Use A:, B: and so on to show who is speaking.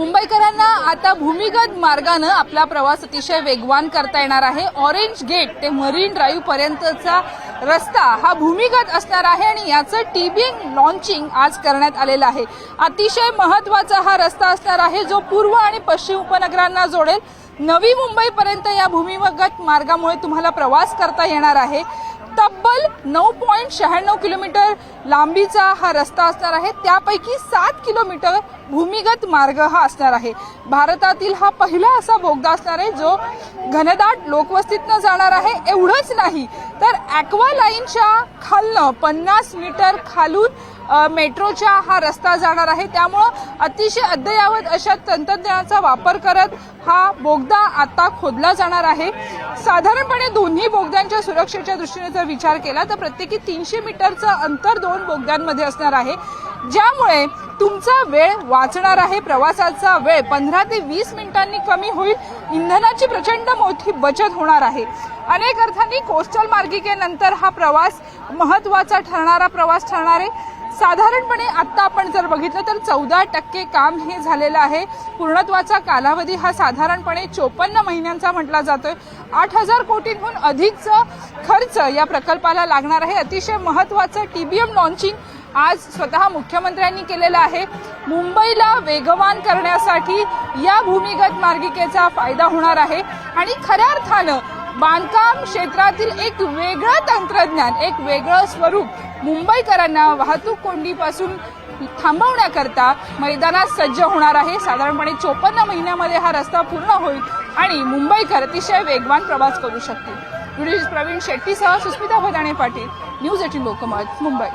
A: मुंबईकरांना आता भूमिगत मार्गानं आपला प्रवास अतिशय वेगवान करता येणार आहे. ऑरेंज गेट ते मरीन ड्राईव्ह पर्यंतचा रस्ता हा भूमिगत असणार आहे आणि याचं टीबिंग लॉन्चिंग आज करण्यात आलेलं आहे. अतिशय महत्त्वाचा हा रस्ता असणार आहे जो पूर्व आणि पश्चिम उपनगरांना जोडेल. नवी मुंबईपर्यंत या भूमिगत मार्गामुळे तुम्हाला प्रवास करता येणार आहे. तब्बल नऊ पॉईंट शहाण्णव किलोमीटर लांबीचा हा रस्ता असणार आहे. त्यापैकी सात किलोमीटर भूमिगत मार्ग हा असणार आहे. भारतातील हा पहिला असा बोगदा असणार आहे जो घनदाट लोकवस्तीतनं जाणार आहे. एवढंच नाही तर ॲक्वा लाईनच्या खालनं पन्नास मीटर खालून मेट्रोच्या हा रस्ता जाणार आहे. त्यामुळं अतिशय अद्ययावत अशा तंत्रज्ञानाचा वापर करत हा बोगदा आता खोदला जाणार आहे. साधारणपणे दोन्ही बोगद्यांच्या सुरक्षेच्या दृष्टीने जर विचार केला तर प्रत्येकी तीनशे मीटरचं अंतर दोन बोगद्यांमध्ये असणार आहे. ज्यामुळे तुमचा वेळ वाचणार आहे प्रवासाचा वेळ पंधरा ते वीस मिनिटांनी कमी होईल इंधनाची प्रचंड मोठी बचत होणार आहे. अनेक अर्थांनी कोस्टल मार्गिकेनंतर हा प्रवास महत्त्वाचा ठरणारा प्रवास ठरणार आहे. साधारणपणे आत्ता आपण जर बघितलं तर चौदा टक्के काम हे झालेलं आहे. पूर्णत्वाचा कालावधी हा साधारणपणे चोपन्न महिन्यांचा म्हटला जातोय. आठ हजार कोटींहून अधिकचं खर्च या प्रकल्पाला लागणार आहे. अतिशय महत्वाचं टीबीएम लॉन्चिंग आज स्वतः मुख्यमंत्र्यांनी केलेलं आहे. मुंबईला वेगवान करण्यासाठी या भूमिगत मार्गिकेचा फायदा होणार आहे. आणि खऱ्या अर्थानं बांधकाम क्षेत्रातील एक वेगळं तंत्रज्ञान एक वेगळं स्वरूप मुंबईकरांना वाहतूक कोंडीपासून थांबवण्याकरता मैदानात सज्ज होणार आहे. साधारणपणे चोपन्न महिन्यामध्ये हा रस्ता पूर्ण होईल आणि मुंबईकर अतिशय वेगवान प्रवास करू शकतील. व्हिडिओ प्रवीण शेट्टीसह सुस्मिता भदाणे पाटील न्यूज एटीन लोकमत मुंबई.